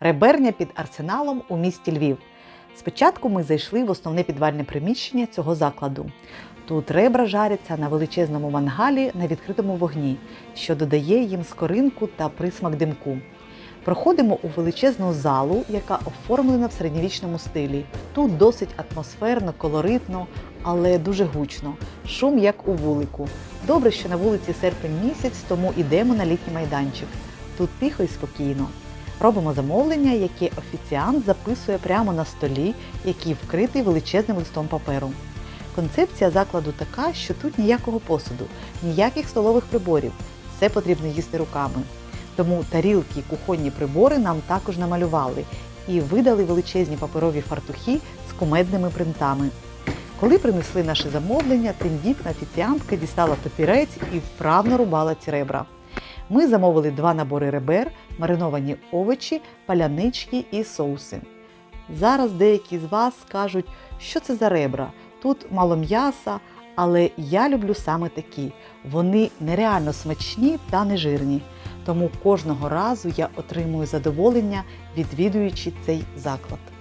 Реберня під арсеналом у місті Львів. Спочатку ми зайшли в основне підвальне приміщення цього закладу. Тут ребра жаряться на величезному мангалі на відкритому вогні, що додає їм скоринку та присмак димку. Проходимо у величезну залу, яка оформлена в середньовічному стилі. Тут досить атмосферно, колоритно, але дуже гучно. Шум як у вулику. Добре, що на вулиці серпень місяць, тому йдемо на літній майданчик. Тут тихо і спокійно. Робимо замовлення, яке офіціант записує прямо на столі, який вкритий величезним листом паперу. Концепція закладу така, що тут ніякого посуду, ніяких столових приборів. Все потрібно їсти руками. Тому тарілки і кухонні прибори нам також намалювали і видали величезні паперові фартухи з кумедними принтами. Коли принесли наше замовлення, тендітна офіціантка дістала папірець і вправно рубала ці ребра. Ми замовили два набори ребер, мариновані овочі, палянички і соуси. Зараз деякі з вас скажуть, що це за ребра. Тут мало м'яса, але я люблю саме такі. Вони нереально смачні та нежирні. Тому кожного разу я отримую задоволення, відвідуючи цей заклад.